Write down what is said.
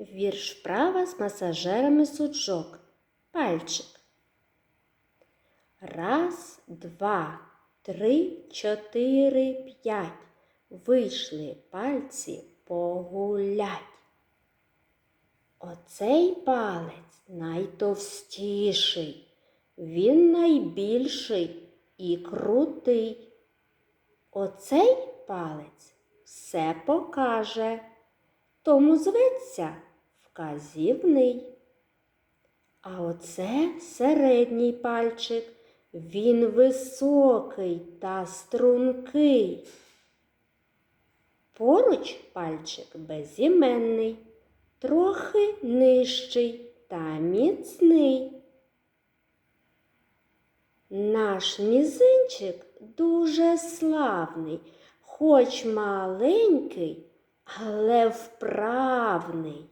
Вірш вправа з масажерами суджок. Пальчик. Раз, два, три, чотири, п'ять. Вийшли пальці погулять. Оцей палець найтовстіший, він найбільший і крутий. Оцей палець все покаже, тому зветься вказівний. А оце середній пальчик, він високий та стрункий. Поруч пальчик безіменний, трохи нижчий та міцний. Наш мізинчик дуже славний, хоч маленький, але вправний.